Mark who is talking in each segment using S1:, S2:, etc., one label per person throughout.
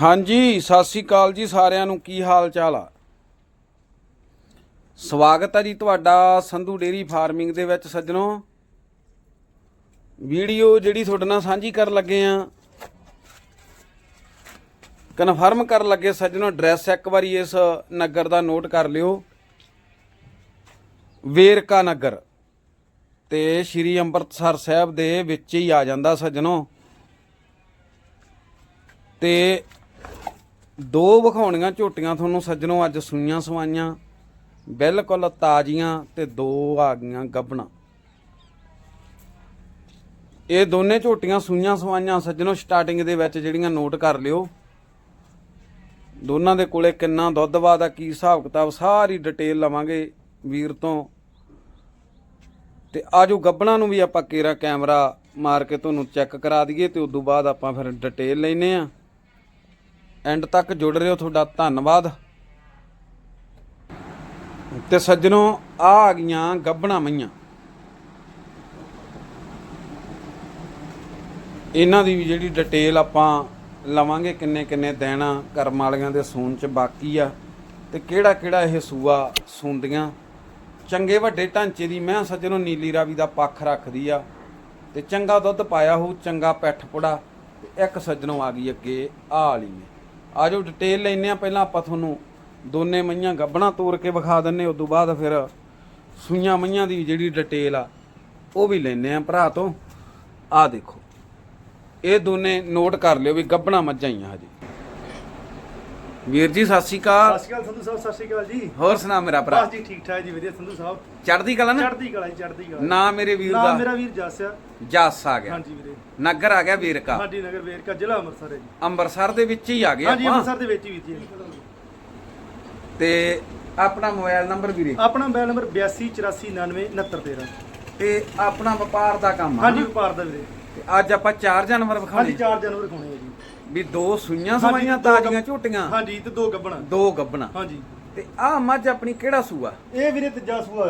S1: ਹਾਂਜੀ, ਸਤਿ ਸ੍ਰੀ ਅਕਾਲ ਜੀ ਸਾਰਿਆਂ ਨੂੰ। ਕੀ ਹਾਲ ਚਾਲ ਆ? ਸਵਾਗਤ ਹੈ ਜੀ ਤੁਹਾਡਾ ਸੰਧੂ ਡੇਰੀ ਫਾਰਮਿੰਗ ਦੇ ਵਿੱਚ ਸੱਜਣੋ। ਵੀਡੀਓ ਜਿਹੜੀ ਤੁਹਾਡੇ ਨਾਲ ਸਾਂਝੀ ਕਰਨ ਲੱਗੇ ਆ। ਕਨਫਰਮ ਕਰਨ ਲੱਗੇ ਸੱਜਣੋ, ਐਡਰੈਸ ਇੱਕ ਵਾਰੀ ਇਸ ਨਗਰ ਦਾ ਨੋਟ ਕਰ ਲਿਓ। ਵੇਰਕਾ ਨਗਰ ਤੇ ਸ਼੍ਰੀ ਅੰਮ੍ਰਿਤਸਰ ਸਾਹਿਬ ਦੇ ਵਿੱਚ ਹੀ ਆ ਜਾਂਦਾ ਸੱਜਣੋ। ਤੇ ਦੋ ਵਿਖਾਉਣੀਆਂ ਝੋਟੀਆਂ ਤੁਹਾਨੂੰ ਸੱਜਣੋ ਅੱਜ ਸੂਈਆਂ ਸਵਾਈਆਂ, ਬਿਲਕੁਲ ਤਾਜ਼ੀਆਂ ਤੇ ਦੋ ਆ ਗਈਆਂ ਗੱਬਣਾ। ਇਹ ਦੋਨੇ ਝੋਟੀਆਂ ਸੂਈਆਂ ਸਵਾਈਆਂ, ਸੱਜਣੋ ਸਟਾਰਟਿੰਗ ਦੇ ਵਿੱਚ ਜਿਹੜੀਆਂ ਨੋਟ ਕਰ ਲਿਓ। ਦੋਨਾਂ ਦੇ ਕੋਲੇ ਕਿੰਨਾ ਦੁੱਧ ਵਾ ਦਾ ਕੀ ਹਿਸਾਬ ਕਿਤਾਬ, ਸਾਰੀ ਡਿਟੇਲ ਲਵਾਂਗੇ ਵੀਰ ਤੋਂ। ਤੇ ਆਜੋ ਗੱਬਣਾ ਨੂੰ ਵੀ ਆਪਾਂ ਕੇਰਾ ਕੈਮਰਾ ਮਾਰ ਕੇ ਤੁਹਾਨੂੰ ਚੈੱਕ ਕਰਾ ਦਈਏ ਤੇ ਤੋਂ ਬਾਅਦ ਆਪਾਂ ਫਿਰ ਡਿਟੇਲ ਲੈਨੇ ਆ। ਐਂਡ ਤੱਕ ਜੁੜ ਰਹੇ ਹੋ ਤੁਹਾਡਾ ਧੰਨਵਾਦ। ਤੇ ਸੱਜਣੋ, ਆ ਆ ਗਈਆਂ ਗੱਬਣਾ ਮਈਆਂ। ਇਹਨਾਂ ਦੀ ਵੀ ਜਿਹੜੀ ਡਿਟੇਲ ਆਪਾਂ ਲਵਾਂਗੇ, ਕਿੰਨੇ ਕਿੰਨੇ ਦੇਣਾ ਕਰਮ ਵਾਲਿਆਂ ਦੇ ਸੂਨ ਚ ਬਾਕੀ ਆ, ਤੇ ਕਿਹੜਾ ਕਿਹੜਾ ਇਹ ਸੂਆ ਸੁੰਦੀਆਂ। ਚੰਗੇ ਵੱਡੇ ਢਾਂਚੇ ਦੀ ਮੈਂ ਸੱਜਣੋ ਨੀਲੀ ਰਾਵੀ ਦਾ ਪੱਖ ਰੱਖਦੀ ਆ, ਤੇ ਚੰਗਾ ਦੁੱਧ ਪਾਇਆ ਹੋਊ, ਚੰਗਾ ਪੈਠ ਪੁੜਾ, ਤੇ ਇੱਕ ਸੱਜਣੋ ਆ ਗਈ ਅੱਗੇ ਆ ਵਾਲੀ ਨੇ ਆਜੋ ਡਿਟੇਲ ਲੈਨੇ ਆ ਪਹਿਲਾਂ ਆਪਾਂ ਤੁਹਾਨੂੰ ਦੋਨੇ ਮਈਆਂ ਗੱਬਣਾ ਤੋੜ ਕੇ ਵਿਖਾ ਦਿੰਨੇ ਉਸ ਤੋਂ ਬਾਅਦ ਫਿਰ ਸੂਈਆਂ ਮਈਆਂ ਦੀ ਜਿਹੜੀ ਡਿਟੇਲ ਆ ਉਹ ਵੀ ਲੈਨੇ ਆ ਭਰਾ ਤੋਂ। ਆ ਦੇਖੋ ਇਹ ਦੋਨੇ ਨੋਟ ਕਰ ਲਿਓ ਵੀ ਗੱਬਣਾ ਮੱਝਾਂ ਹੀ ਆ ਹਜੇ। ਵੀਰ ਜੀ ਸਤਿ ਸ਼੍ਰੀ ਅਕਾਲ।
S2: ਸਤਿ ਸ਼੍ਰੀ ਅਕਾਲ ਸੰਧੂ ਸਾਹਿਬ ਸਤਿ ਸ਼੍ਰੀ ਅਕਾਲ ਜੀ।
S1: ਹੋਰ ਸੁਣਾ ਮੇਰਾ ਭਰਾ?
S2: ਬਸ ਜੀ ਠੀਕ ਠਾਕ ਜੀ ਵਧੀਆ ਸੰਧੂ ਸਾਹਿਬ।
S1: ਚੜ੍ਹਦੀ ਕਲਾ ਨਾ?
S2: ਚੜ੍ਹਦੀ ਕਲਾ ਜੀ ਚੜ੍ਹਦੀ ਕਲਾ।
S1: ਨਾ ਮੇਰੇ ਵੀਰ
S2: ਨਾਮ
S1: ਦਾ।
S2: ਮੇਰਾ ਵੀਰ ਜਸ ਆ।
S1: ਜੱਸ ਆ ਗਿਆ।
S2: ਹਾਂਜੀ ਵੀਰੇ।
S1: ਨਗਰ ਆ ਗਿਆ ਵੀਰਕਾ।
S2: ਸਾਡੀ ਨਗਰ ਵੇਰਕਾ ਜ਼ਿਲ੍ਹਾ ਅੰਮ੍ਰਿਤਸਰ ਹੈ ਜੀ।
S1: ਅੰਮ੍ਰਿਤਸਰ ਦੇ ਵਿੱਚ ਹੀ ਆ ਗਏ
S2: ਹਾਂਜੀ ਅੰਮ੍ਰਿਤਸਰ ਦੇ ਵਿੱਚ ਹੀ ਵੀਰ ਜੀ।
S1: ਤੇ ਆਪਣਾ ਮੋਬਾਈਲ ਨੰਬਰ ਵੀਰੇ?
S2: ਆਪਣਾ ਮੋਬਾਈਲ ਨੰਬਰ 8284996913
S1: ਤੇ ਆਪਣਾ ਵਪਾਰ ਦਾ ਕੰਮ ਆ
S2: ਹਾਂਜੀ? ਵਪਾਰ ਦਾ ਵੀਰੇ।
S1: ਤੇ ਅੱਜ ਆਪਾਂ ਚਾਰ ਜਾਨਵਰ
S2: ਹਾਂਜੀ
S1: ਵਿਖਾਣੇ
S2: 4 ਜਨਵਰੀ ਰਖਾਉਣੇ ਆ ਜੀ।
S1: ਵੀ ਦੋ ਸੂਈਆਂ
S2: ਹਾਂਜੀ,
S1: ਸਵਾਈਆਂ ਤਾਜ਼ੀਆਂ ਝੋਟੀਆਂ?
S2: ਹਾਂਜੀ ਤੇ ਦੋ ਗੱਬਣਾ।
S1: ਦੋ ਗੱਬਣਾ।
S2: ਹਾਂਜੀ।
S1: ਤੇ ਆਹ ਮੱਝ ਆਪਣੀ ਕਿਹੜਾ ਸੂਆ?
S2: ਇਹ ਵੀਰੇ ਤੀਜਾ ਸੂਆ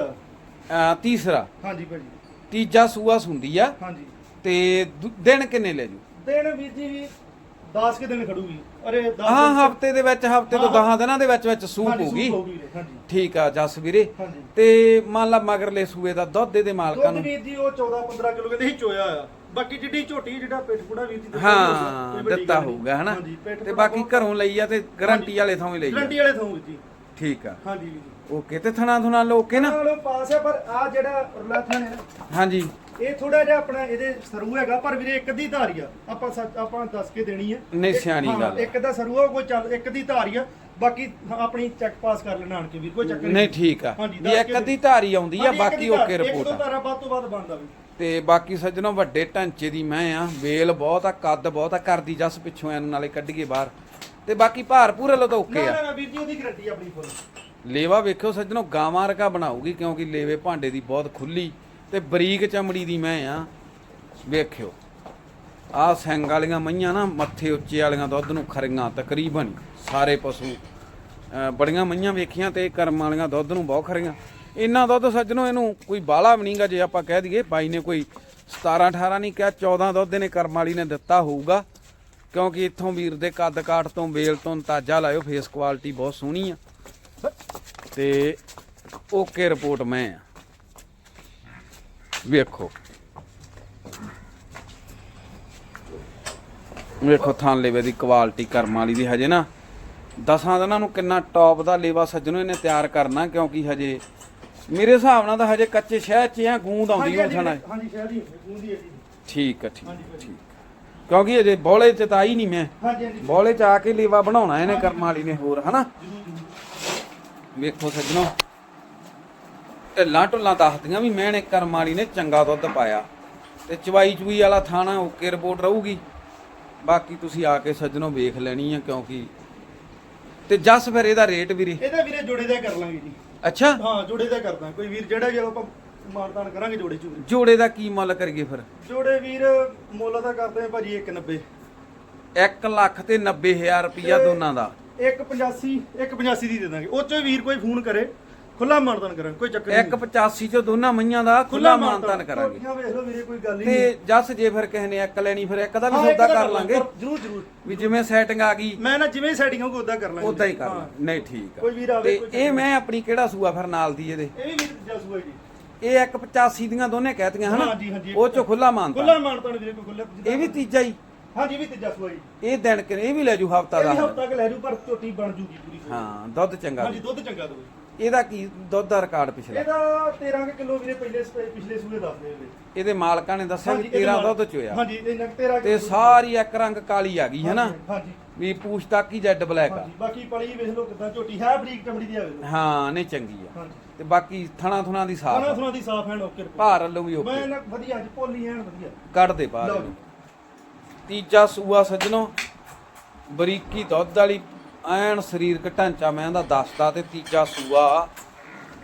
S2: ਆ।
S1: ਤੀਸਰਾ।
S2: ਹਾਂਜੀ ਭਾਜੀ।
S1: ਤੀਜਾ ਸੂਆ ਸੁੰਦੀ ਆ।
S2: ਹਾਂਜੀ।
S1: ਤੇ ਦੁ- ਦਿਨ ਕਿੰਨੇ ਲੈ ਜੂ?
S2: ਦਿਨ ਵੀਰ ਜੀ ਵੀ 10 ਕੇ ਦਿਨ ਖੜੂਗੀ। ਅਰੇ 10
S1: ਹਾਂ ਹਫ਼ਤੇ ਦੇ ਵਿੱਚ ਹਫ਼ਤੇ ਤੋਂ
S2: ਹਾਂ।
S1: 10 ਦਿਨਾਂ ਦੇ ਵਿੱਚ ਵਿੱਚ ਸੂਪ ਹੋਊਗੀ
S2: ਹਾਂਜੀ।
S1: ਠੀਕ ਆ ਜਸ ਵੀਰੇ।
S2: ਹਾਂਜੀ।
S1: ਤੇ ਮੰਨ ਲਾ ਮਗਰਲੇ ਸੂਏ ਦਾ ਦੁੱਧ ਦੇ ਮਾਲਕਾਂ
S2: ਦੁੱਧ
S1: ਨੂੰ
S2: ਵੀਰ ਜੀ ਉਹ 14 15 ਕਿਲੋ ਕਹਿੰਦੇ ਸੀ ਚੋਇਆ ਆ। ਬਾਕੀ ਜਿੱਡੀ ਝੋਟੀ ਜਿਹੜਾ ਪਿੱਠ ਪੂੜਾ ਵੀਰ ਜੀ
S1: ਹਾਂ
S2: ਕੋਈ ਵੱਡੀ
S1: ਦਿੱਤਾ
S2: ਗੱਲ ਨਹੀਂ।
S1: ਹੋਊਗਾ ਹਨਾ?
S2: ਹਾਂਜੀ,
S1: ਤੇ
S2: ਪੂੜਾ
S1: ਬਾਕੀ
S2: ਬਹੁਤ-
S1: ਘਰੋਂ ਲਈ ਆ ਤੇ ਗਾਰੰਟੀ ਵਾਲੇ ਥਾਂ ਹੀ ਲਈ
S2: ਗਰੰਟੀ ਵਾਲੇ ਥੋਂ ਵੀਰ ਜੀ।
S1: ਠੀਕ ਆ।
S2: ਹਾਂਜੀ ਵੀਰ ਜੀ।
S1: ਓਕੇ ਤੇ ਥਣਾ ਥਣਾ ਲੋਕੇ ਨਾ?
S2: ਨਾਲੋਂ ਪਾਸ ਹੈ ਪਰ ਆ ਜਿਹੜਾ ਰਲਾਥਣ ਹੈ ਨਾ
S1: ਹਾਂਜੀ।
S2: ਇਹ ਥੋੜਾ ਜਿਹਾ ਆਪਣਾ ਇਹਦੇ ਸਰੂ ਹੈਗਾ ਪਰ ਵੀਰੇ ਇੱਕ ਦੀ ਧਾਰੀ ਆ। ਆਪਾਂ ਸੱਚ ਆਪਾਂ ਦੱਸ ਕੇ ਦੇਣੀ ਹੈ
S1: ਨਹੀਂ,
S2: ਇੱਕ-
S1: ਸਿਆਣੀ
S2: ਹਾਂ,
S1: ਗੱਲ ਆ।
S2: ਇੱਕ ਦਾ ਸਰੂ ਆ ਕੋਈ ਚੱਲ ਇੱਕ ਦੀ ਧਾਰੀ ਆ। ਬਾਕੀ ਆਪਣੀ ਚੈੱਕ ਪਾਸ ਕਰ ਲੈਣਾ ਆਣ ਕੇ ਵੀਰ ਕੋਈ ਚੱਕਰ
S1: ਨਹੀਂ। ਠੀਕ ਆ।
S2: ਹਾਂਜੀ,
S1: ਵੀ
S2: ਦੱਸ
S1: ਇੱਕ
S2: ਕੇ
S1: ਅੱਧੀ ਧਾਰੀ ਆਉਂਦੀ ਆ
S2: ਹਾਂਜੀ, ਇੱਕ
S1: ਬਾਕੀ
S2: ਦੀ ਧਾਰ-
S1: ਓਕੇ
S2: ਇੱਕ
S1: ਰਿਪੋਰਟ
S2: ਤੋਂ
S1: ਆ।
S2: ਧਾਰਾ ਵੱਧ ਤੋਂ ਵੱਧ ਬਣਦਾ ਵੀ।
S1: ਤੇ ਬਾਕੀ ਸੱਜਣੋ ਵੱਡੇ ਢਾਂਚੇ ਦੀ ਮੈਂ ਆ ਵੇਲ ਬਹੁਤ ਆ ਕੱਦ ਬਹੁਤ ਆ ਕਰਦੀ ਜਸ ਪਿੱਛੋਂ ਇਹਨੂੰ ਨਾਲੇ ਕੱਢੀਏ ਬਾਹਰ। ਤੇ ਬਾਕੀ ਭਾਰ ਪੂਰੇ ਲੋ ਤਾਂ ਓਕੇ
S2: ਨਾ
S1: ਆ।
S2: ਨਾ ਨਾ ਵੀਰ ਜੀ ਉਹਦੀ ਗਰੰਟੀ ਆਪਣੀ ਫੁੱਲ
S1: ਲੇਵਾ ਵੇਖਿਓ ਸੱਜਣੋ, ਗਾਵਾਂ ਰਕਾ ਬਣਾਉਗੀ ਕਿਉਂਕਿ ਲੇਵੇ ਭਾਂਡੇ ਦੀ ਬਹੁਤ ਖੁੱਲੀ ਤੇ ਬਰੀਕ ਚਮੜੀ ਦੀ ਮੈਂ ਆ। ਵੇਖਿਓ, ਆਹ ਸਿੰਗ ਵਾਲੀਆਂ ਮਈਆਂ ਨਾ, ਮੱਥੇ ਉੱਚੇ ਵਾਲੀਆਂ ਦੁੱਧ ਨੂੰ ਖਰੀਆਂ ਤਕਰੀਬਨ ਸਾਰੇ ਪਸ਼ੂ ਬੜੀਆਂ ਮਈਆਂ ਵੇਖੀਆਂ ਤੇ ਕਰਮ ਵਾਲੀਆਂ ਦੁੱਧ ਨੂੰ ਬਹੁਤ ਖਰੀਆਂ। ਇੰਨਾ ਦੁੱਧ ਸੱਜਣੋ, ਇਹਨੂੰ ਕੋਈ ਬਾਲਾ ਵੀ ਨਹੀਂਗਾ ਜੇ ਆਪਾਂ ਕਹਿ ਦਈਏ, ਬਾਈ ਨੇ ਕੋਈ 17 18 ਨਹੀਂ ਕਿਹਾ 14 ਦੁੱਧ ਇਹਨੇ ਕਰਮ ਵਾਲੀ ਨੇ ਦਿੱਤਾ ਹੋਊਗਾ। ਕਿਉਂਕਿ ਇੱਥੋਂ ਵੀਰ ਦੇ ਕੱਦ ਕਾਠ ਤੋਂ, ਵੇਲ ਤੋਂ ਤਾਜਾ ਲਾਇਓ ਫੇਸ ਕੁਆਲਿਟੀ ਬਹੁਤ ਸੋਹਣੀ ਆ। ਤੇ ਓਕੇ ਰਿਪੋਰਟ ਮੈਂ ਆ। ਵੇਖੋ। ਵੇਖੋ ਥਾਂ ਲੇਵੇ ਦੀ ਕੁਆਲਿਟੀ ਕਰਮ ਵਾਲੀ ਦੀ ਹਜੇ ਨਾ। ਦਸਾਂ ਦਿਨਾਂ ਨੂੰ ਕਿੰਨਾ ਟੌਪ ਦਾ ਲੇਵਾ ਸੱਜਣੋ ਇਹਨੇ ਤਿਆਰ ਕਰਨਾ ਕਿਉਂਕਿ ਹਜੇ ਮੇਰੇ ਹਿਸਾਬ ਨਾਲ ਤਾਂ ਹਜੇ ਕੱਚੇ ਸ਼ਹਿਰ ਚ ਆ ਗੂੰਦ ਆਉਂਦੀ ਉਹ ਥਣਾ
S2: ਹਾਂਜੀ ਸ਼ਾਇਦ ਹੀ ਹੁੰਦੀ ਹੈ ਜੀ।
S1: ਠੀਕ ਆ ਠੀਕ। ਠੀਕ ਕਿਉਂਕਿ ਹਜੇ ਬੋਲੇ ਚ ਤਾਂ ਆਈ ਨਹੀਂ ਮੈਂ।
S2: ਹਾਂਜੀ ਹਾਂਜੀ।
S1: ਬੋਲੇ ਚ ਆ ਕੇ ਲੇਵਾ ਬਣਾਉਣਾ ਇਹਨੇ ਕਰਮ ਵਾਲੀ ਨੇ ਹੋਰ ਹਨਾ? ਵੇਖੋ ਸੱਜਣੋ। ਢਿੱਲਾਂ ਢੁੱਲਾਂ ਦੱਸਦੀਆਂ ਵੀ ਮੈਨੇ ਕਰਮ ਵਾਲੀ ਨੇ ਚੰਗਾ ਦੁੱਧ ਪਾਇਆ। ਤੇ ਚਵਾਈ ਚੁਈ ਵਾਲਾ ਥਾਣਾ ਓਕੇ ਰਿਪੋਰਟ ਰਹੂਗੀ। ਬਾਕੀ ਤੁਸੀਂ ਆ ਕੇ ਸੱਜਣੋ ਵੇਖ ਲੈਣੀ ਆ ਕਿਉਂਕਿ ਤੇ ਜਸ ਫਿਰ ਇਹਦਾ ਰੇਟ ਵੀਰੇ?
S2: ਇਹਦਾ ਵੀਰੇ ਜੋੜੇ ਦਾ ਕਰ ਲਾਂਗੇ ਜੀ।
S1: ਅੱਛਾ?
S2: ਹਾਂ ਜੋੜੇ ਦਾ ਕਰਦਾ ਕੋਈ ਵੀਰ ਜਿਹੜਾ ਜਦੋਂ ਆਪਾਂ ਮਾਰਦਾਨ ਕਰਾਂਗੇ ਜੋੜੇ ਚੂਰੇ
S1: ਜੋੜੇ ਦਾ ਕੀ ਮੁੱਲ ਕਰੀਏ ਫਿਰ?
S2: ਜੋੜੇ ਵੀਰ ਮੁੱਲ ਦਾ ਕਰਦੇ ਆ ਭਾਜੀ 190
S1: 1 ਲੱਖ ਤੇ 90000 ਰੁਪਈਆ ਦੋਨਾਂ ਦਾ।
S2: 185 185 ਦੀ ਦੇ ਦਾਂਗੇ। ਉਹ ਚੋਂ ਵੀਰ ਕੋਈ ਫੋਨ ਕਰੇ ਖੁੱਲਾ ਮਾਨਦਾਨ ਕਰਾਂਗੇ ਕੋਈ ਚੱਕਰ ਨਹੀਂ।
S1: 185 ਚ ਦੋਨਾਂ ਮਈਆਂ ਦਾ ਖੁੱਲਾ ਮਾਨਤਾਨ ਕਰਾਂਗੇ।
S2: ਝੋਟੀਆਂ ਵੇਖ ਲਓ ਵੀਰੇ ਕੋਈ ਗੱਲ ਹੀ
S1: ਤੇ
S2: ਨਹੀਂ।
S1: ਜੱਸ ਜੇ ਫਿਰ ਕਿਸੇ ਨੇ ਇੱਕ ਲੈਣੀ ਫਿਰ ਇੱਕ ਦਾ ਵੀ
S2: ਹਾਂ, ਇੱਕ
S1: ਸੌਦਾ ਕਰ ਲਾਂਗੇ।
S2: ਜਰੂਰ ਜਰੂਰ।
S1: ਵੀ ਜਿਵੇਂ ਸੈਟਿੰਗ ਆ ਗਈ।
S2: ਮੈਂ ਨਾ ਜਿਵੇਂ ਸੈਟਿੰਗ ਹੋਊਗਾ ਉਦਾਂ ਕਰ ਲਾਂਗੇ।
S1: ਉਦਾਂ ਹੀ ਕਰ
S2: ਹਾਂ।
S1: ਲਾਂਗੇ। ਨਹੀਂ ਠੀਕ ਆ।
S2: ਕੋਈ ਵੀਰ ਆਵੇ,
S1: ਤੇ
S2: ਕੋਈ
S1: ਇਹ ਮੈਂ ਆਪਣੀ ਕਿਹੜਾ ਸੂਆ ਫਿਰ ਨਾਲ ਦੀ ਇਹਦੇ?
S2: ਇਹ ਵੀ ਵੀਰ ਜਸੂਆ ਜੀ।
S1: ਇਹ 185 ਦੀਆਂ ਦੋਨੇ ਕਹਿਤੀਆਂ ਹਨਾ?
S2: ਹਾਂਜੀ, ਹਾਂਜੀ।
S1: ਉਹ ਚ ਖੁੱਲਾ ਮਾਨਤਾ
S2: ਖੁੱਲਾ ਮਾਨਦਾਨ ਵੀਰੇ ਕੋਈ ਖੁੱਲਾ
S1: ਇਹ ਵੀ ਤੀਜਾ ਹੀ।
S2: ਹਾਂਜੀ ਇਹ ਵੀ ਤੀਜਾ ਸੂਆ ਜੀ।
S1: ਇਹ ਦਿਨ ਕਿ ਇਹ ਵੀ ਲੈ ਜੂ ਹਫਤਾ
S2: ਇਹ
S1: ਦਾ
S2: ਵੀ ਹਫਤਾ ਕ ਲੈ ਜੂ ਪਰ ਝੋਟੀ ਬਣ ਜੂਗੀ ਪੂਰੀ
S1: ਹਾਂ ਦੁੱਧ ਚੰਗਾ
S2: ਹਾਂਜੀ ਦੁੱਧ ਚੰਗਾ ਦੋ
S1: ਇਹਦਾ ਕੀ ਦੁੱਧ ਦਾ ਰਿਕਾਰਡ ਪਿਛਲਾ।
S2: ਇਹਦਾ 13 ਕੁ ਕਿਲੋ ਵੀਰੇ ਪਹਿਲੇ ਸਪੇ- ਪਿਛਲੇ ਸੂਏ ਦੱਸਦੇ ਵੀਰੇ।
S1: ਇਹਦੇ ਮਾਲਕਾਂ ਨੇ ਦੱਸਿਆ ਵੀ
S2: ਇਹਦੇ
S1: 13
S2: ਨਾਲ-
S1: ਦੁੱਧ ਚੋਇਆ।
S2: ਹਾਂਜੀ ਇਹਨਾਂ 13
S1: ਤੇ ਸਾਰੀ ਇੱਕ ਰੰਗ ਕਾਲੀ ਆ ਗਈ ਹੈ ਨਾ
S2: ਹਾਂਜੀ।
S1: ਵੀ ਪੂਛ ਤੱਕ ਹੀ ਜੈਡ ਬਲੈਕ ਆ।
S2: ਹਾਂਜੀ ਬਾਕੀ ਪਲੀ ਵੇਖ ਲਓ ਕਿਦਾਂ ਝੋਟੀ ਹੈ ਬਰੀਕ ਚਮੜੀ ਦੀ ਆਵੇ
S1: ਹਾਂ ਨਹੀਂ ਚੰਗੀ ਆ।
S2: ਹਾਂਜੀ।
S1: ਤੇ ਬਾਕੀ ਥਣਾ ਥੁਣਾ ਦੀ ਸਾਫ਼
S2: ਖਾਣਾ
S1: ਆ।
S2: ਦੀ ਸਾਫ਼ ਐਂਡ ਓਕੇ।
S1: ਭਾਰ ਵੱਲੋਂ ਵੀ
S2: ਮੈਂ
S1: ਓਕੇ
S2: ਨਾ ਵਧੀਆ ਅੱਜ ਪੋਲੀ ਐਨ ਵਧੀਆ।
S1: ਕੱਢ ਦੇ ਬਾਹਰ
S2: ਲਓ
S1: ਇਹਨੂੰ। ਤੀਜਾ ਸੂਆ ਸੱਜਣੋ ਬਰੀਕੀ ਦੁੱਧ ਵਾਲੀ ਐਨ ਸਰੀਰਕ ਢਾਂਚਾ ਮੈਂ ਇਹਦਾ ਦੱਸਦਾ ਤੇ ਤੀਜਾ ਸੂਆ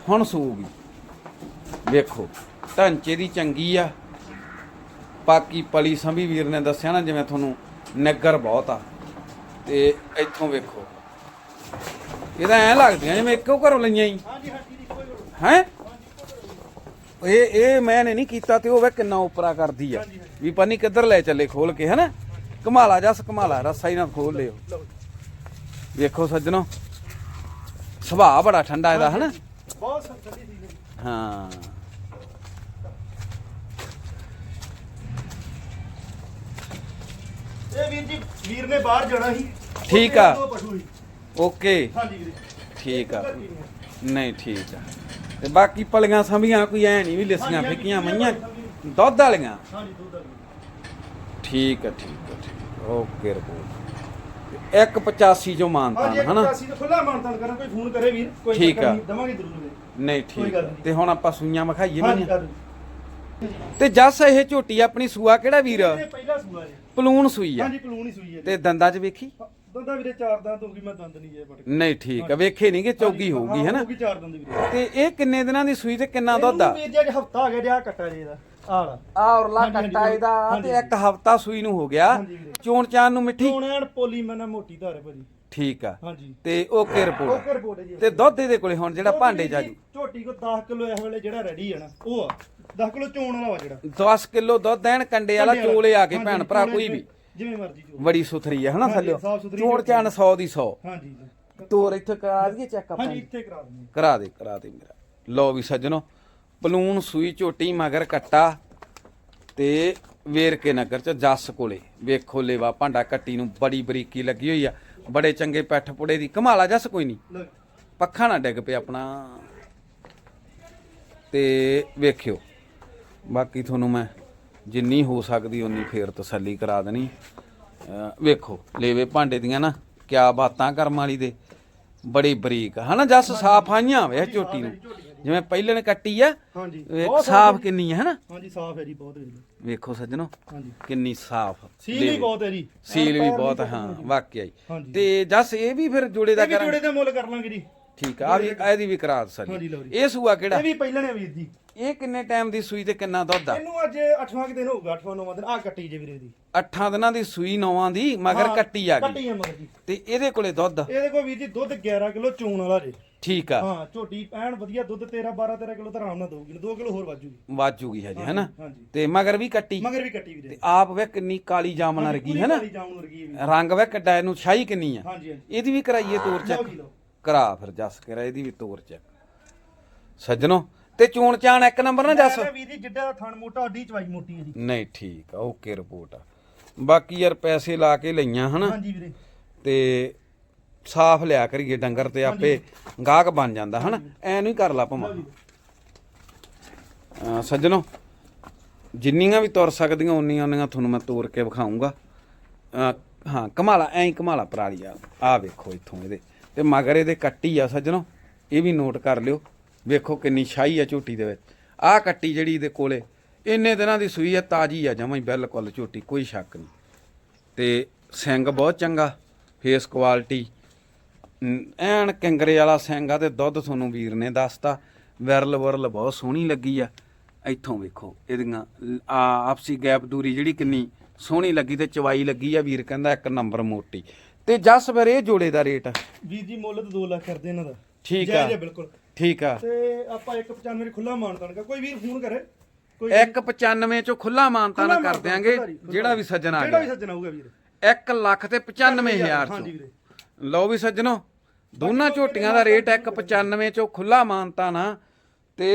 S1: ਹੁਣ ਸੂਗੀ। ਵੇਖੋ ਢਾਂਚੇ ਦੀ ਚੰਗੀ ਆ। ਬਾਕੀ ਪਲੀ ਸੰਭੀ ਵੀਰ ਨੇ ਦੱਸਿਆ ਨਾ ਜਿਵੇਂ ਤੁਹਾਨੂੰ ਨਗਰ ਬਹੁਤ ਆ। ਤੇ ਇੱਥੋਂ ਵੇਖੋ। ਇਹਦਾ ਐ ਲੱਗਦੀਆਂ ਜਿਵੇਂ ਇੱਕੋ ਘਰੋਂ ਲਈਆਂ ਹੀ। ਹੈ ਇਹ ਇਹ ਮੈਂ ਨੇ ਨਹੀਂ ਕੀਤਾ ਤੇ ਉਹ ਵੇ ਕਿੰਨਾ ਉਪਰਾ ਕਰਦੀ ਆ। ਵੀ ਪਾਣੀ ਕਿੱਧਰ ਲੈ ਚੱਲੇ ਖੋਲ ਕੇ ਹੈਨਾ? ਕਮਾਲਾ ਜਸ ਕਮਾਲਾ ਰਸਾ ਹੀ ਨਾ ਖੋਲ ਲਿਓ। ਵੇਖੋ ਸੱਜਣੋ ਸੁਭਾਅ ਬੜਾ ਠੰਡਾ ਇਹਦਾ ਹੈਨਾ?
S2: ਬਹੁਤ ਠੰਡੀ ਸੀ ਜੀ।
S1: ਹਾਂ।
S2: ਇਹ ਵੀਰ ਜੀ ਵੀਰ ਨੇ ਬਾਹਰ ਜਾਣਾ ਸੀ।
S1: ਠੀਕ ਆ। ਓਕੇ।
S2: ਹਾਂਜੀ ਵੀਰੇ।
S1: ਠੀਕ ਆ। ਨਹੀਂ ਠੀਕ ਆ। ਤੇ ਬਾਕੀ ਪਲੀਆਂ ਸੰਭੀਆਂ ਕੋਈ ਐ ਨਹੀਂ ਵੀ ਲਿਸੀਆਂ ਫਿੱਕੀਆਂ ਮਈਆਂ। ਦੁੱਧ ਵਾਲੀਆਂ?
S2: ਹਾਂਜੀ ਦੁੱਧ ਵਾਲੀ।
S1: ਠੀਕ ਆ ਠੀਕ ਆ। Okay report. 185 ਜੋ ਹਨਾ?
S2: ਤਾਂ ਖੁੱਲਾ ਮਾਨਤਾਨ ਕਰਾਂ ਕੋਈ ਫੋਨ ਕਰੇ ਵੀਰ ਕੋਈ
S1: ਠੀਕ ਆ।
S2: ਨਹੀਂ, ਦਵਾਂਗੇ ਜ਼ਰੂਰ
S1: ਨਹੀਂ ਠੀਕ।
S2: ਨਹੀਂ।
S1: ਤੇ ਹੁਣ ਆਪਾਂ ਸੂਈਆਂ
S2: ਹਾਂਜੀ
S1: ਮੈਨੂੰ
S2: ਕਰ
S1: ਤੇ ਜੱਸ ਇਹ ਝੋਟੀ ਆਪਣੀ ਸੂਆ ਕਿਹੜਾ ਵੀਰ?
S2: ਪਹਿਲਾ ਸੂਆ ਜੀ।
S1: ਪਲੂਣ ਸੂਈ ਆ।
S2: ਹਾਂਜੀ ਕਲੂਨ ਹੀ ਸੂਈ ਹੈ
S1: ਤੇ ਦੰਦਾਂ 'ਚ ਵੇਖੀ?
S2: ਦੰਦਾ ਵੀਰੇ ਚਾਰ ਦੰਦ ਹੋਊਗੀ ਮੈਂ ਦੰਦ ਨਹੀਂ ਜੇ ਪੜ
S1: ਨਹੀਂ ਠੀਕ ਆ। ਵੇਖੇ ਨਹੀਂਗੇ ਚੌਗੀ ਹੋਊਗੀ ਹੈਨਾ?
S2: ਹੋਊਗੀ ਚਾਰ ਦੰਦ ਵੀਰੇ।
S1: ਤੇ ਇਹ ਕਿੰਨੇ ਦਿਨਾਂ ਦੀ ਸੂਈ ਤੇ ਕਿੰਨਾ ਦੁੱਧ ਆ?
S2: ਵੀਰ ਜੀ ਹਫਤਾ ਆ ਗਿਆ ਜੀ ਆ ਕੱਟਾ ਜੀ ਇਹਦਾ। ਆਲਾ
S1: ਆ ਔਰਲਾ ਕੱਟਾ ਇਹਦਾ ਤੇ ਇੱਕ ਹਫਤਾ ਸੂਈ ਨੂੰ ਹੋ ਗਿਆ। ਚੋਣ ਚਾਨ ਨੂੰ ਮਿੱਠੀ।
S2: ਹੁਣ ਐਨ ਪੋਲੀ ਮੈਂ ਨਾ ਮੋਟੀ ਧਾਰ ਹੈ ਭਾਜੀ।
S1: ਠੀਕ ਆ।
S2: ਹਾਂਜੀ।
S1: ਤੇ ਓਕੇ ਰਿਪੋਰਟ।
S2: ਓਕੇ ਰਿਪੋਰਟ ਹੈ ਜੀ।
S1: ਤੇ ਦੁੱਧ ਇਹਦੇ ਕੋਲੇ ਹੁਣ ਜਿਹੜਾ ਭਾਂਡੇ ਜਾਜੂ।
S2: ਝੋਟੀ ਕੋ 10 ਕਿਲੋ ਇਸ ਵੇਲੇ ਜਿਹੜਾ ਰੈਡੀ ਹੈ ਨਾ ਉਹ ਆ। 10 ਕਿਲੋ ਚੋਣ ਵਾਲਾ ਵਾ ਜਿਹੜਾ।
S1: 10 ਕਿਲੋ ਦੁੱਧ ਦੇਣ ਕੰਡੇ ਵਾਲਾ। ਚੋਲੇ ਆ ਕੇ ਭੈਣ ਭਰਾ
S2: ਚੋਲੇ
S1: ਕੋਈ ਵੀ।
S2: ਜਿਵੇਂ ਮਰਜ਼ੀ ਚੋ
S1: ਬੜੀ ਸੁਥਰੀ ਆ ਹਨਾ ਥੱਲੇ ਚੋਣ ਚਾਨ 100 ਦੀ 100
S2: ਹਾਂਜੀ।
S1: ਤੋਰ ਇੱਥੇ ਕਰਾ ਦਈਏ ਚੈੱਕ ਆਪਾਂ
S2: ਹਾਂਜੀ ਇੱਥੇ ਕਰਾ ਦਿੰਦੇ
S1: ਕਰਾ ਦੇ ਕਰਾ ਦੇ ਮੇਰਾ। ਲਓ ਵੀ ਸੱਜਣੋ ਪਲੂਣ ਸੂਈ ਝੋਟੀ ਮਗਰ ਕੱਟਾ ਤੇ ਵੇਰਕੇ ਨਗਰ ਚ ਜੱਸ ਕੋਲੇ। ਵੇਖੋ ਲੇਵਾ ਭਾਂਡਾ ਕੱਟੀ ਨੂੰ ਬੜੀ ਬਰੀਕੀ ਲੱਗੀ ਹੋਈ ਆ। ਬੜੇ ਚੰਗੇ ਪੈਠ ਪੁੜੇ ਦੀ। ਕਮਾਲਾ ਜੱਸ ਕੋਈ ਨਹੀਂ। ਪੱਖਾ ਨਾ ਡਿੱਗ ਪਿਆ ਆਪਣਾ। ਤੇ ਵੇਖਿਓ। ਬਾਕੀ ਤੁਹਾਨੂੰ ਮੈਂ ਜਿੰਨੀ ਹੋ ਸਕਦੀ ਉਨੀ ਫੇਰ ਤਸੱਲੀ ਕਰਾ ਦੇਣੀ। ਵੇਖੋ ਲੇਵੇ ਭਾਂਡੇ ਦੀਆਂ ਨਾ ਕਿਆ ਬਾਤਾਂ ਕਰਮ ਵਾਲੀ ਦੇ। ਬੜੀ ਬਰੀਕ। ਹਨਾ ਜੱਸ? ਸਾਫ਼ ਆਈਆਂ ਵੇ ਝੋਟੀ ਨੂੰ। ਜਿਵੇਂ ਪਹਿਲੇ ਕੱਟੀ ਆ
S2: ਹਾਂਜੀ।
S1: ਵੇਖ
S2: ਬਹੁਤ
S1: ਸਾਫ਼ ਕਿੰਨੀ ਹੈ ਹਨਾ
S2: ਹਾਂਜੀ ਸਾਫ਼ ਹੈ ਜੀ ਬਹੁਤ ਵਧੀਆ।
S1: ਵੇਖੋ ਸੱਜਣੋ
S2: ਹਾਂਜੀ।
S1: ਕਿੰਨੀ ਸਾਫ਼।
S2: ਸੀਲ ਵੀ ਬਹੁਤ ਹੈ ਜੀ।
S1: ਸੀਲ ਵੀ ਬਹੁਤ ਹਾਂ ਵਾਕਿਆ ਹੀ
S2: ਹਾਂਜੀ।
S1: ਤੇ ਜੱਸ ਇਹ ਵੀ ਫਿਰ ਜੋੜੇ ਦਾ
S2: ਇਹ ਵੀ
S1: ਕਰਾਂ?
S2: ਜੋੜੇ ਦਾ ਮੁੱਲ ਕਰ ਲਾਂਗੇ ਜੀ।
S1: ਠੀਕ ਆ ਵੀ ਇਹਦੀ ਵੀ ਕਰਾ
S2: ਜੀ।
S1: ਇਹ ਸੂਆ ਕਿਹੜਾ?
S2: ਇਹ ਵੀ ਪਹਿਲਾਂ ਨੇ ਵੀਰ ਜੀ।
S1: ਇਹ ਕਿੰਨੇ ਟਾਈਮ ਦੀ ਸੂਈ ਤੇ ਕਿੰਨਾ ਦੁੱਧ ਆ?
S2: ਇਹਨੂੰ ਅੱਜ 8ਵਾਂ ਦਿਨ ਹੋਊਗਾ 8ਵਾਂ 9ਵਾਂ ਦਿਨ। ਆ ਕੱਟੀ ਜੇ ਵੀਰੇ ਦੀ।
S1: ਅੱਠਾਂ ਦਿਨਾਂ ਦੀ ਸੂਈ ਨੌਵਾਂ ਦੀ ਮਗਰ ਕੱਟੀ ਆ ਗਈ।
S2: ਕੱਟੀ ਆ ਮਗਰ ਜੀ।
S1: ਤੇ ਇਹਦੇ ਕੋਲੇ ਦੁੱਧ?
S2: ਇਹਦੇ ਕੋਲ ਵੀਰ ਜੀ ਦੁੱਧ 11 ਕਿਲੋ ਚੂਣ ਵਾਲਾ ਜੇ।
S1: ਠੀਕ ਆ।
S2: ਹਾਂ ਝੋਟੀ ਐਨ ਵਧੀਆ ਦੁੱਧ 13 12 13 ਕਿਲੋ ਤਾਂ ਆਰਾਮ ਨਾਲ ਦਊਗੀ। 2 ਕਿਲੋ ਹੋਰ ਵਾਜੂਗੀ
S1: ਵਾਜੂਗੀ ਹਜੇ ਹੈਨਾ?
S2: ਹਾਂਜੀ।
S1: ਤੇ ਮਗਰ ਵੀ ਕੱਟੀ।
S2: ਮਗਰ ਵੀ ਕੱਟੀ ਵੀਰੇ।
S1: ਤੇ ਆਪ ਵੇ ਕਿੰਨੀ ਕਾਲੀ ਹੈਨਾ?
S2: ਜਾਮਨ ਵਰਗੀ ਹੈ ਵੀ
S1: ਰੰਗ ਵੇ ਕੱਡਾ ਇਹਨੂੰ ਛਾਈ ਕਿੰਨੀ ਆ।
S2: ਹਾਂਜੀ ਹਾਂਜੀ।
S1: ਇਹਦੀ ਵੀ ਕਰਾਈਏ ਤੋਰ
S2: ਲਓ
S1: ਚੱਕ।
S2: ਜੀ ਲਓ।
S1: ਕਰਾ ਫਿਰ ਜੱਸ ਕਰਾ ਇਹਦੀ ਵੀ ਤੋਰ ਚੱਕ। ਸੱਜਣੋ ਤੇ ਚੋਣ ਚਾਣ ਇੱਕ ਨੰਬਰ ਨਾ ਜੱਸ।
S2: ਮੈਂ ਕਿਹਾ ਵੀਰ ਜੀ ਜਿੱਡਾ ਥਣ ਮੋਟਾ ਅੱਡੀ ਚਵਾਈ ਮੋਟੀ ਹੈ ਜੀ।
S1: ਨਹੀਂ ਠੀਕ ਆ ਓਕੇ ਰਿਪੋਰਟ ਆ। ਬਾਕੀ ਯਾਰ ਪੈਸੇ ਲਾ ਕੇ ਲਈਆਂ ਹਨਾ?
S2: ਹਾਂਜੀ ਵੀਰੇ।
S1: ਤੇ ਸਾਫ਼ ਲਿਆ ਕਰੀਏ ਡੰਗਰ ਤੇ ਆਪੇ ਗਾਹਕ ਬਣ ਜਾਂਦਾ ਹਨਾ? ਐ ਨਹੀਂ ਕਰ ਲਾ ਭਮਾ। ਸੱਜਣੋ ਜਿੰਨੀਆਂ ਵੀ ਤੁਰ ਸਕਦੀਆਂ ਉਨੀਆਂ ਉਨੀਆਂ ਤੁਹਾਨੂੰ ਮੈਂ ਤੋਰ ਕੇ ਵਿਖਾਉਂਗਾ ਹਾਂ ਕਮਾਲਾ ਐਂ ਹੀ ਕਮਾਲਾ ਪਰਾਲੀ ਆ ਆ ਵੇਖੋ ਇੱਥੋਂ ਇਹਦੇ। ਤੇ ਮਗਰ ਇਹਦੇ ਕੱਟੀ ਆ ਸੱਜਣੋ ਇਹ ਵੀ ਨੋਟ ਕਰ ਲਿਓ। ਵੇਖੋ ਕਿੰਨੀ ਸ਼ਾਹੀ ਆ ਝੋਟੀ ਦੇ ਵਿੱਚ। ਆਹ ਕੱਟੀ ਜਿਹੜੀ ਇਹਦੇ ਕੋਲੇ ਇੰਨੇ ਦਿਨਾਂ ਦੀ ਸੂਈ ਆ ਤਾਜੀ ਆ ਜਮਾਂ ਹੀ ਬਿਲਕੁਲ ਝੋਟੀ ਕੋਈ ਸ਼ੱਕ ਨਹੀਂ। ਤੇ ਸਿੰਘ ਬਹੁਤ ਚੰਗਾ ਫੇਸ ਕੁਆਲਿਟੀ ਐਨ ਕੰਗਰੇ ਵਾਲਾ ਸਿੰਘ ਆ ਤੇ ਦੁੱਧ ਤੁਹਾਨੂੰ ਵੀਰ ਨੇ ਦੱਸਤਾ। ਵਿਰਲ ਵਰਲ ਬਹੁਤ ਸੋਹਣੀ ਲੱਗੀ ਆ। ਇੱਥੋਂ ਵੇਖੋ ਇਹਦੀਆਂ ਆ ਆਪਸੀ ਗੈਪ ਦੂਰੀ ਜਿਹੜੀ ਕਿੰਨੀ ਸੋਹਣੀ ਲੱਗੀ ਤੇ ਚਵਾਈ ਲੱਗੀ ਆ ਵੀਰ ਕਹਿੰਦਾ ਇੱਕ ਨੰਬਰ ਮੋਟੀ। ਤੇ ਜਸ ਫਿਰ ਇਹ ਜੋੜੇ ਦਾ ਰੇਟ?
S2: ਵੀਰ ਜੀ ਮੁੱਲ ਤਾਂ 2 ਲੱਖ ਕਰਦੇ ਇਹਨਾਂ ਦਾ।
S1: ਠੀਕ ਆ।
S2: ਹੈ ਬਿਲਕੁਲ।
S1: ਠੀਕ ਆ।
S2: ਤੇ ਆਪਾਂ 195 ਖੁੱਲਾ ਮਾਨਤਾਨ ਕਰ ਕੋਈ ਵੀਰ ਫੋਨ ਕਰੇ। ਕੋਈ
S1: 195 ਚੋਂ ਖੁੱਲਾ ਮਾਨਤਾਨ ਕਰ ਦਿਆਂਗੇ
S2: ਜੀ।
S1: ਜਿਹੜਾ ਵੀ ਸੱਜਣ ਆ
S2: ਜਿਹੜਾ ਵੀ
S1: ਗਿਆ।
S2: ਸੱਜਣ ਆਊਗਾ ਵੀਰ।
S1: 1 ਲੱਖ ਤੇ 95000
S2: ਹਾਂਜੀ ਵੀਰੇ।
S1: ਲਓ ਵੀ ਸੱਜਣੋ ਦੋਨਾਂ ਝੋਟੀਆਂ ਦਾ ਰੇਟ 195 ਚੋਂ ਖੁੱਲਾ ਮਾਨਤਾ ਨਾ ਤੇ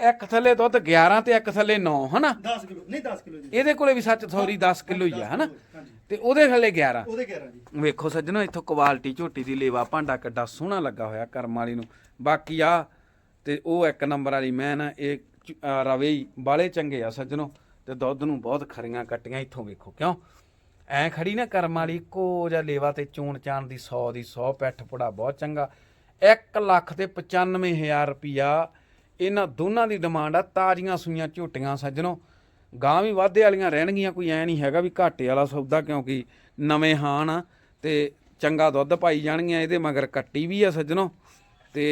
S1: ਇੱਕ ਥੱਲੇ ਦੁੱਧ 11 ਤੇ ਇੱਕ ਥੱਲੇ 9 ਹਨਾ?
S2: 10 ਕਿਲੋ ਨਹੀਂ 10 ਕਿਲੋ ਜੀ।
S1: ਇਹਦੇ ਕੋਲੇ ਵੀ ਸੱਚ ਸੌਰੀ 10 ਕਿਲੋ ਹੀ ਆ ਹਨਾ? ਤੇ ਉਹਦੇ ਥੱਲੇ 11
S2: ਉਹਦੇ 11 ਜੀ।
S1: ਵੇਖੋ ਸੱਜਣੋ ਇੱਥੋਂ ਕੁਆਲਿਟੀ ਝੋਟੀ ਦੀ ਲੇਵਾ ਭਾਂਡਾ ਕਿੱਡਾ ਸੋਹਣਾ ਲੱਗਾ ਹੋਇਆ ਕਰਮ ਵਾਲੀ ਨੂੰ। ਬਾਕੀ ਆ ਤੇ ਉਹ ਇੱਕ ਨੰਬਰ ਵਾਲੀ ਮੈਂ ਨਾ ਇਹ ਰਵੇ ਹੀ ਬਾਲੇ ਚੰਗੇ ਆ ਸੱਜਣੋ ਤੇ ਦੁੱਧ ਨੂੰ ਬਹੁਤ ਖਰੀਆਂ ਕੱਟੀਆਂ ਇੱਥੋਂ ਵੇਖੋ ਕਿਉਂ? ਐ ਖੜੀ ਨਾ ਕਰਮ ਵਾਲੀ ਇੱਕੋ ਜਿਹਾ ਲੇਵਾ ਤੇ ਚੂਣ ਚਾਣ ਦੀ 100 ਦੀ 100 ਪੈਠ ਪੁੜਾ ਬਹੁਤ ਚੰਗਾ। 1 ਲੱਖ ਤੇ 95000 ਰੁਪਿਆ ਇਹਨਾਂ ਦੋਨਾਂ ਦੀ ਡਿਮਾਂਡ ਆ ਤਾਜ਼ੀਆਂ ਸੂਈਆਂ ਝੋਟੀਆਂ ਸੱਜਣੋ। ਗਾਂ ਵੀ ਵਾਧੇ ਵਾਲੀਆਂ ਰਹਿਣਗੀਆਂ ਕੋਈ ਐ ਨਹੀਂ ਹੈਗਾ ਵੀ ਘਾਟੇ ਵਾਲਾ ਸੌਦਾ ਕਿਉਂਕਿ ਨਵੇਂ ਹਾਣ ਆ ਤੇ ਚੰਗਾ ਦੁੱਧ ਪਾਈ ਜਾਣਗੀਆਂ ਇਹਦੇ ਮਗਰ ਕੱਟੀ ਵੀ ਆ ਸੱਜਣੋ ਤੇ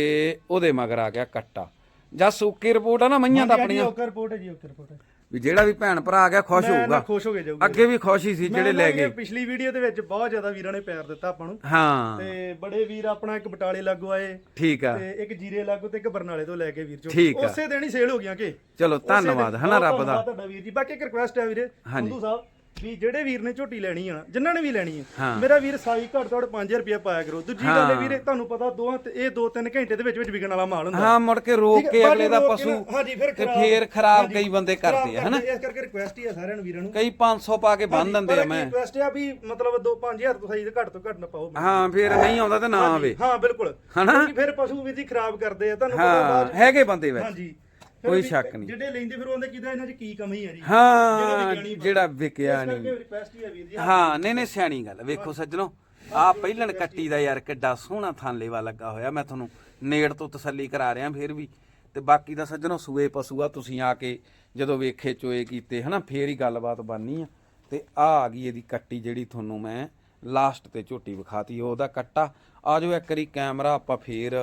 S1: ਉਹਦੇ ਮਗਰ ਆ ਗਿਆ ਕੱਟਾ। ਜਾਂ ਸੂਕੀ ਰਿਪੋਰਟ ਆ ਨਾ ਮਈਆਂ ਦਾ ਆਪਣੀਆਂ।
S2: ਓਕੇ ਰਿਪੋਰਟ ਹੈ ਜੀ ਓਕੇ ਰਿਪੋਰਟ ਹੈ।
S1: ਵੀ ਜਿਹੜਾ ਵੀ ਭੈਣ ਭਰਾ ਆ ਗਿਆ ਖੁਸ਼
S2: ਮੈਂ ਨਾ
S1: ਹੋਊਗਾ।
S2: ਖੁਸ਼ ਹੋ ਕੇ ਜਾਊਗਾ।
S1: ਅੱਗੇ ਵੀ ਖੁਸ਼ ਹੀ ਸੀ ਜਿਹੜੇ ਲੈ ਗਏ।
S2: ਪਿਛਲੀ ਵੀਡੀਓ ਦੇ ਵਿੱਚ ਬਹੁਤ ਜ਼ਿਆਦਾ ਵੀਰਾਂ ਨੇ ਪਿਆਰ ਦਿੱਤਾ ਆਪਾਂ ਨੂੰ।
S1: ਹਾਂ।
S2: ਤੇ ਬੜੇ ਵੀਰ ਆਪਣਾ ਇੱਕ ਬਟਾਲੇ ਲਾਗੂ ਆਏ।
S1: ਠੀਕ ਆ।
S2: ਤੇ ਇੱਕ ਜੀਰੇ ਲਾਗੂ ਤੇ ਇੱਕ ਬਰਨਾਲੇ ਤੋਂ ਲੈ ਕੇ ਵੀਰ ਚੋ।
S1: ਠੀਕ ਆ।
S2: ਉਸੇ ਦਿਨ ਹੀ ਸੇਲ ਹੋ ਗਈਆਂ ਕਿ?
S1: ਚਲੋ ਧੰਨਵਾਦ। ਹਨਾ ਰੱਬ ਦਾ।
S2: ਤੁਹਾਡਾ ਵੀਰ ਜੀ। ਬਾਕੀ ਇੱਕ ਰਿਕੁਐਸਟ ਹੈ ਵੀਰੇ
S1: ਹਾਂਜੀ।
S2: ਸੰਧੂ ਸਾਹਿਬ ਵੀ ਜਿਹੜੇ ਵੀਰ ਨੇ ਝੋਟੀ ਲੈਣੀ ਆ ਜਿਨ੍ਹਾਂ ਨੇ ਵੀ ਲੈਣੀ ਹਾਂ। ਮੇਰਾ ਵੀਰ ਸਾਈ ਘੱਟ ਤੋਂ ਘੱਟ 5000 ਰੁਪਏ ਪਾਇਆ ਕਰੋ। ਦੂਜੀ ਗੱਲ
S1: ਹਾਂ।
S2: ਹੈ। ਵੀਰੇ ਤੁਹਾਨੂੰ ਪਤਾ ਦੋਹਾਂ ਤੇ ਇਹ 2-3 ਘੰਟੇ ਦੇ ਵਿੱਚ ਵਿੱਚ ਵਿਕਣ ਵਾਲਾ ਮਾਲ ਹੁੰਦਾ।
S1: ਹਾਂ ਮੁੜ ਕੇ ਰੋਕ ਕੇ ਅਗਲੇ ਦਾ ਪਸ਼ੂ
S2: ਨਾ- ਹਾਂਜੀ ਫਿਰ
S1: ਤੇ
S2: ਖਰਾਬ
S1: ਫੇਰ ਖਰਾਬ ਕਈ ਬੰਦੇ ਕਰਦੇ ਆ ਹਨਾ?
S2: ਇਸ ਕਰਕੇ ਰਿਕੁਐਸਟ ਹੀ ਆ ਸਾਰਿਆਂ ਨੂੰ ਵੀਰਾਂ ਨੂੰ।
S1: ਕਈ 500 ਪਾ ਕੇ ਬੰਨ ਦਿੰਦੇ ਆ ਮੈਂ।
S2: ਰਿਕੁਐਸਟ ਆ ਵੀ ਮਤਲਬ 2-5000 ਤੋਂ ਸਹੀ ਘੱਟ ਤੋਂ ਘੱਟ ਨਾ ਪਾਓ।
S1: ਹਾਂ ਫੇਰ ਨਹੀਂ ਆਉਂਦਾ ਤੇ ਨਾ ਆਵੇ।
S2: ਹਾਂ ਬਿਲਕੁਲ।
S1: ਹਨਾ?
S2: ਫਿਰ ਪਸ਼ੂ ਵੀਰ ਜੀ ਖਰਾਬ ਕਰਦੇ ਆ ਤੁਹਾਨੂੰ ਪਤਾ
S1: ਹੈਗੇ ਬੰਦੇ ਵਿੱਚ।
S2: ਹਾਂਜੀ।
S1: ਕੋਈ ਸ਼ੱਕ ਨਹੀਂ।
S2: ਜਿਹੜੇ ਲੈਂਦੇ ਫਿਰ ਉਹਦੇ ਕਿਦਾਂ ਇਹਨਾਂ 'ਚ ਕੀ ਕਮੀ ਹੈ ਜੀ?
S1: ਹਾਂ
S2: ਵਿਕਿਆ ਨਹੀਂ
S1: ਜਿਹੜਾ ਵਿਕਿਆ ਨਹੀਂ।
S2: ਰਿਕੁਐਸਟ ਹੀ ਆ ਵੀਰ ਜੀ
S1: ਹਾਂ ਨਹੀਂ ਨਹੀਂ ਸਿਆਣੀ ਗੱਲ ਵੇਖੋ ਸੱਜਣੋ ਆ ਪਹਿਲਣ ਕੱਟੀ ਦਾ ਯਾਰ ਕਿੱਡਾ ਸੋਹਣਾ ਥਾਂ ਲੇਵਾ ਲੱਗਾ ਹੋਇਆ। ਮੈਂ ਤੁਹਾਨੂੰ ਨੇੜ ਤੋਂ ਤਸੱਲੀ ਕਰਾ ਰਿਹਾ ਫੇਰ ਵੀ। ਤੇ ਬਾਕੀ ਦਾ ਸੱਜਣੋ ਸੂਏ ਪਸ਼ੂ ਆ ਤੁਸੀਂ ਆ ਕੇ ਜਦੋਂ ਵੇਖੇ ਚੋਏ ਕੀਤੇ ਹਨਾ ਫੇਰ ਹੀ ਗੱਲਬਾਤ ਬਣਨੀ ਆ। ਤੇ ਆ ਆ ਗਈ ਇਹਦੀ ਕੱਟੀ ਜਿਹੜੀ ਤੁਹਾਨੂੰ ਮੈਂ ਲਾਸਟ ਤੇ ਝੋਟੀ ਵਿਖਾਤੀ ਉਹਦਾ ਕੱਟਾ। ਆ ਜੋ ਇੱਕ ਵਾਰੀ ਕੈਮਰਾ ਆਪਾਂ ਫੇਰ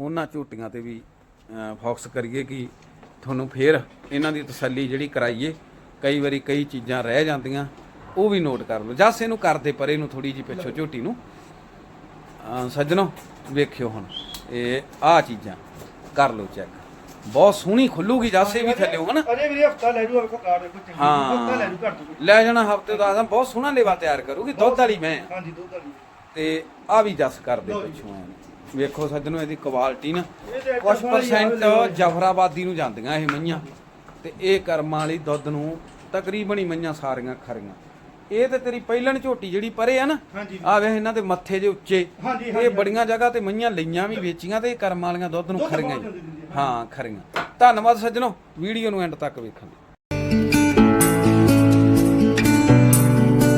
S1: ਉਹਨਾਂ ਝੋਟੀਆਂ ਤੇ ਵੀ ਫੋਕਸ ਕਰੀਏ ਕਿ ਤੁਹਾਨੂੰ ਫੇਰ ਇਹਨਾਂ ਦੀ ਤਸੱਲੀ ਜਿਹੜੀ ਕਰਾਈਏ ਕਈ ਵਾਰੀ ਕਈ ਚੀਜ਼ਾਂ ਰਹਿ ਜਾਂਦੀਆਂ ਉਹ ਵੀ ਨੋਟ ਕਰ ਲਓ। ਜਸ ਇਹਨੂੰ ਕਰਦੇ ਪਰੇ ਨੂੰ ਥੋੜੀ ਜੀ ਪਿੱਛੋਂ ਝੋਟੀ ਨੂੰ। ਸੱਜਣੋ ਵੇਖਿਓ ਹੁਣ ਇਹ ਆ ਚੀਜ਼ਾਂ ਕਰ ਲਓ ਚੈੱਕ ਬਹੁਤ ਸੋਹਣੀ ਖੁੱਲੂਗੀ ਜਾਸੇ ਵੀ ਥੱਲੇ ਹਨਾ
S2: ਅਜੇ ਵੀਰੇ ਹਫਤਾ ਲੈ ਜੂ ਵੇਖੋ ਕਾਰਡ ਦੇਖੋ ਚੰਗੀ।
S1: ਹਾਂ।
S2: ਹਫਤਾ ਲੈ ਜੂ ਘੱਟ ਤੋਂ
S1: ਲੈ ਜਾਣਾ ਹਫ਼ਤੇ ਦਾ ਆਦਮ ਬਹੁਤ ਸੋਹਣਾ ਲੇਵਾ ਤਿਆਰ ਕਰੂਗੀ ਦੁੱਧ ਵਾਲੀ ਮੈਂ।
S2: ਹਾਂਜੀ ਦੁੱਧ ਵਾਲੀ।
S1: ਤੇ ਆ ਵੀ ਜਸ ਕਰਦੇ। ਪਿੱਛੋਂ ਐਨ ਵੇਖੋ ਸੱਜਣੋ ਇਹਦੀ ਕੁਆਲਿਟੀ ਨਾ ਕੁਝ ਪਰਸੈਂਟ ਜਫਰਾਬਾਦੀ ਨੂੰ ਜਾਂਦੀਆਂ ਇਹ ਮਈਆਂ। ਤੇ ਇਹ ਕਰਮਾਂ ਵਾਲੀ ਦੁੱਧ ਨੂੰ ਤਕਰੀਬਨ ਹੀ ਮਈਆਂ ਸਾਰੀਆਂ ਖਰੀਆਂ। ਇਹ ਤੇ ਤੇਰੀ ਪਹਿਲਣ ਝੋਟੀ ਜਿਹੜੀ ਪਰੇ ਆ ਨਾ ਆ ਵੇ ਇਹਨਾਂ ਦੇ ਮੱਥੇ ਦੇ ਉੱਚੇ। ਇਹ। ਬੜੀਆਂ ਜਗ੍ਹਾ ਤੇ ਮਈਆਂ ਲਈਆਂ ਵੀ ਵੇਚੀਆਂ ਤੇ ਇਹ ਕਰਮਾਂ ਵਾਲੀਆਂ ਦੁੱਧ ਨੂੰ ਖਰੀਆਂ। ਹਾਂ। ਖਰੀਆਂ। ਧੰਨਵਾਦ ਸੱਜਣੋ ਵੀਡੀਓ ਨੂੰ ਐਂਡ ਤੱਕ ਵੇਖਣ ਲਈ।